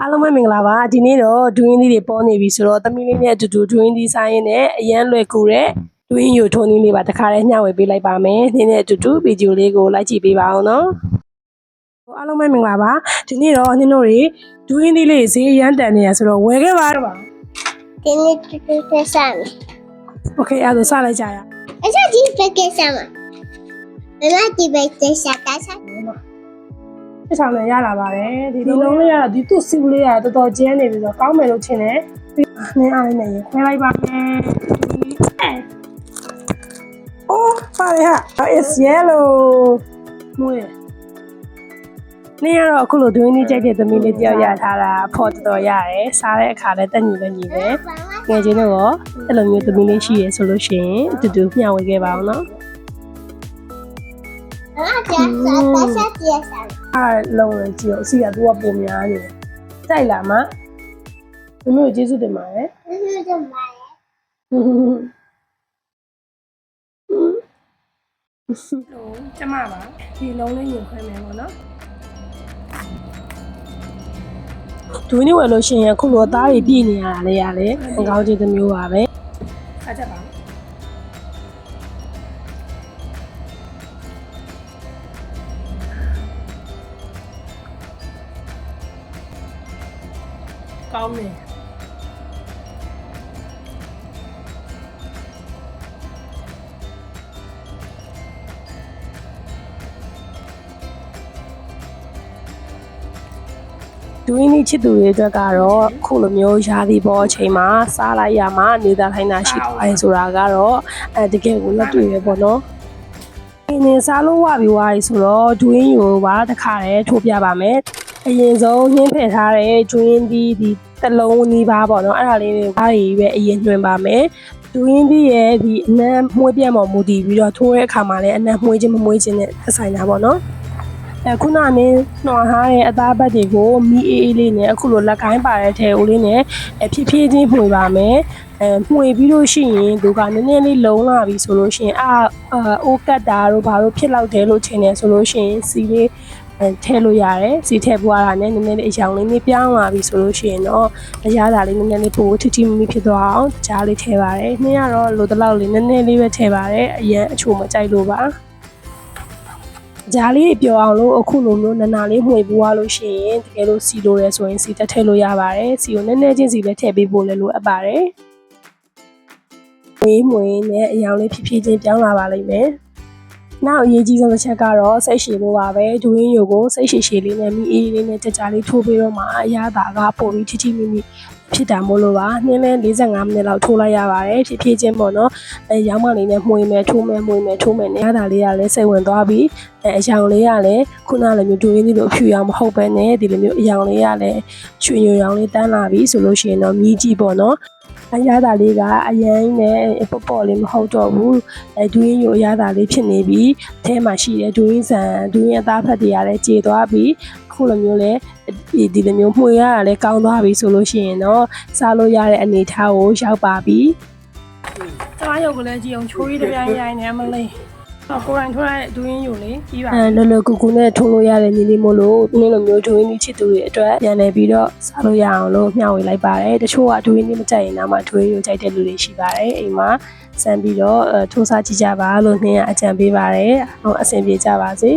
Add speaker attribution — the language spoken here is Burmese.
Speaker 1: အားလုံးပဲမင်္ဂလာပါဒီနေ့တော့ဒွင်းသီးတွေပေါ်နေပြီဆိုတော့သမီးလေးနဲ့အတူတူဒွင်းသီးဆိုင်ရင်းနဲ့အရန်လွယ်ကူတဲ့ဒွင်းယူထုံးသီးလေးပါတခါတည်းညှဝေပေးလိုက်ပါမယ်ဒီနေ့အတူတူဗီဒီယိုလေးကိုလိုက်ကြည့်ပေးပါအောင်နော်ဟိုအားလုံးပဲမင်္ဂလာပါဒီနေ့တော့နင်တို့တွေဒွင်းသီးလေးဈေးရမ်းတန်နေရဆိုတော့ဝယ်ခဲ့ပါတော့ပါ
Speaker 2: ဒီနေ့တူတူဆက်ဆံမယ်
Speaker 1: โอเคအဲ့ဒါဆိုစလိုက်ကြရအောင်
Speaker 2: အချက်ကြီးပဲကစားမှာမမဒီပဲဆက်စားတာစား
Speaker 1: တစ်ဆောင်လည်းရလာပါတယ်ဒီဒီလုံးလေးကဒီသူ့စီလေးကတော်တော်ကျန်းနေပြီဆိုတော့ကောင်းမယ်လို့ထင်တယ်ပြီးနင်းအားလေးနဲ့ခွဲလိုက်ပါမယ်အိုးပါရဟာ it's yellow မွေးနင်းကတော့အခုလိုဒွင်းလေးကြိုက်တဲ့သမီးလေးတယောက်ရထားတာအဖို့တော်တော်ရတယ်စားတဲ့အခါလည်းတက်ညီလည်းညီပဲငယ်ချင်းတော့ရောအဲ့လိုမျိုးသမီးလေးရှိရဆိုလို့ရှိရင်အတူတူမျှဝေခဲ့ပါအောင်နော်
Speaker 2: မမကျစားတာစားပြစား
Speaker 1: အားလုံးလည်းကြည့်အောင်အစီကသူကပုံများနေတယ်ကြိုက်လားမမမေကိုကျေးဇူးတင်ပါတယ်
Speaker 2: မမတို့မှာ
Speaker 1: လုံးကျမပါဒီလုံးလေးရင်ခွဲမယ်ပေါ့နော်ဒူးနေဝယ်လို့ရှိရင်ခုလိုသားတွေပြည့်နေရတာလေရလေမကောင်းခြင်းတစ်မျိုးပါပဲခါချက်ပါ ကောင်းတယ်ဒူးင်းချစ်သူတွေအတွက်ကတော့ခုလိုမျိုးရာသီပေါ်အချိန်မှာစားလိုက်ရမှာနေသားထိုင်းတာရှိပါတယ်ဆိုတာကတော့အဲတကယ်ကိုလက်တွေ့ပဲပေါ့နော်အင်းနေစားလို့ဝပြီးွားပြီဆိုတော့ဒူးင်းယူပါတခါတည်းထိုးပြပါမယ် အရင်ဆုံးနှင်းဖယ်ထားတဲ့ဒူးင်းဒီဒီတစ်လုံးနီးပါးပေါ့နော်အဲ့ဒါလေးတွေဘာတွေပဲအရင်နှွင်ပါမယ်ဒူးင်းဒီရဲ့ဒီအနံမွေးပြတ်ပေါ်မူတည်ပြီးတော့ထိုးတဲ့အခါမှာလည်းအနံမွေးခြင်းမမွေးခြင်းနဲ့သက်ဆိုင်တာပေါ့နော်အဲခုနကနင်းနှော်ထားတဲ့အသားဘက်တွေကိုမီအေးအေးလေးနဲ့အခုလိုလက်ကိုင်းပါတဲ့ထဲဦးလေးနဲ့အဖြစ်ဖြစ်ချင်းမှွေပါမယ်အဲမှွေပြီးလို့ရှိရင်သူကနည်းနည်းလေးလုံလာပြီဆိုလို့ရှိရင်အာအာအိုးကတ်တာတို့ဘာလို့ဖြစ်လောက်တယ်လို့ထင်တယ်ဆိုလို့ရှိရင်စီလေး အဲထဲလို့ရတယ်စီထဲပွားတာနဲ့နည်းနည်းလေးအရောင်လေးနဲ့ပြောင်းလာပြီဆိုလို့ရှိရင်တော့အရသာလေးနည်းနည်းလေးပိုထထမမီဖြစ်သွားအောင်ကြားလေးထဲပါတယ်နှင်းကတော့လိုတလောက်လေးနည်းနည်းလေးပဲထဲပါတယ်အရင်အချိုမကြိုက်လို့ပါဂျားလေးပြောအောင်လို့အခုလိုမျိုးနနာလေးမှွေပူရလို့ရှိရင်တကယ်လို့စီလိုရဲဆိုရင်စီတက်ထည့်လို့ရပါတယ်စီကိုနည်းနည်းချင်းစီလည်းထည့်ပေးဖို့လည်းလိုအပ်ပါတယ်ဝေးမွေနဲ့အရောင်လေးဖြည်းဖြည်းချင်းပြောင်းလာပါလိမ့်မယ် နောက်အရေးကြီးဆုံးတစ်ချက်ကတော့စိတ်ရှည်ဖို့ပါပဲဒူရင်းယိုကိုစိတ်ရှည်ရှည်လေးနဲ့မိအေးလေးနဲ့ကြကြလေးထိုးပေးတော့မှအရသာကပိုပြီးထိထိမိမိဖြစ်တာမို့လို့ပါနှင်းလဲ45မိနစ်လောက်ထိုးလိုက်ရပါတယ်ဖြည်းဖြည်းချင်းပေါ့နော်အဲရောင်းမလေးနဲ့မှွေမယ်ထိုးမယ်မှွေမယ်ထိုးမယ်နဲ့အရသာလေးကလည်းစိတ်ဝင်သွားပြီးအဲအယောင်လေးကလည်းခုနလိုမျိုးဒူရင်းသီးလိုအဖြူရောင်မဟုတ်ပဲနဲ့ဒီလိုမျိုးအယောင်လေးကလည်းချွေညိုရောင်လေးတန်းလာပြီဆိုလို့ရှိရင်တော့မြည်ကြည့်ပေါ့နော် အရသာလေးကအရင်နဲ့ပေါ့ပေါ့လေးမဟုတ်တော့ဘူးအဲဒူရင်းရိုအရသာလေးဖြစ်နေပြီအထဲမှာရှိတဲ့ဒူရင်းဆန်ဒူရင်းအသားဖက်တွေကလည်းကြေသွားပြီခုလိုမျိုးလဲဒီဒီလိုမျိုးမှွေရတာလည်းကောင်းသွားပြီဆိုလို့ရှိရင်တော့စားလို့ရတဲ့အနေအထားကိုရောက်ပါပြီကျမရုပ်ကလေးကြည့်အောင်ချိုးရတဲ့ပြိုင်ရိုင်းနေမလေး တော့ကိုယ်တိုင်ထွန်းရတဲ့ဒူးရင်းယူလေပြီးပါအဲလောလောကူကူနဲ့ထုံးလို့ရတဲ့ညီလေးမို့လို့နင်းလိုမျိုးဒူးရင်းကြီးချစ်သူတွေအတွက်ပြန်လည်ပြီးတော့စားလို့ရအောင်လို့မျှဝေလိုက်ပါတယ်တချို့ကဒူးရင်းကြီးမကြိုက်ရင်တော့မှဒူးရင်းယူကြိုက်တဲ့လူတွေရှိပါတယ်အိမ်မှာစမ်းပြီးတော့ထိုးစားကြည့်ကြပါလို့နှင်းရအကြံပေးပါတယ်ဟောအဆင်ပြေကြပါစေ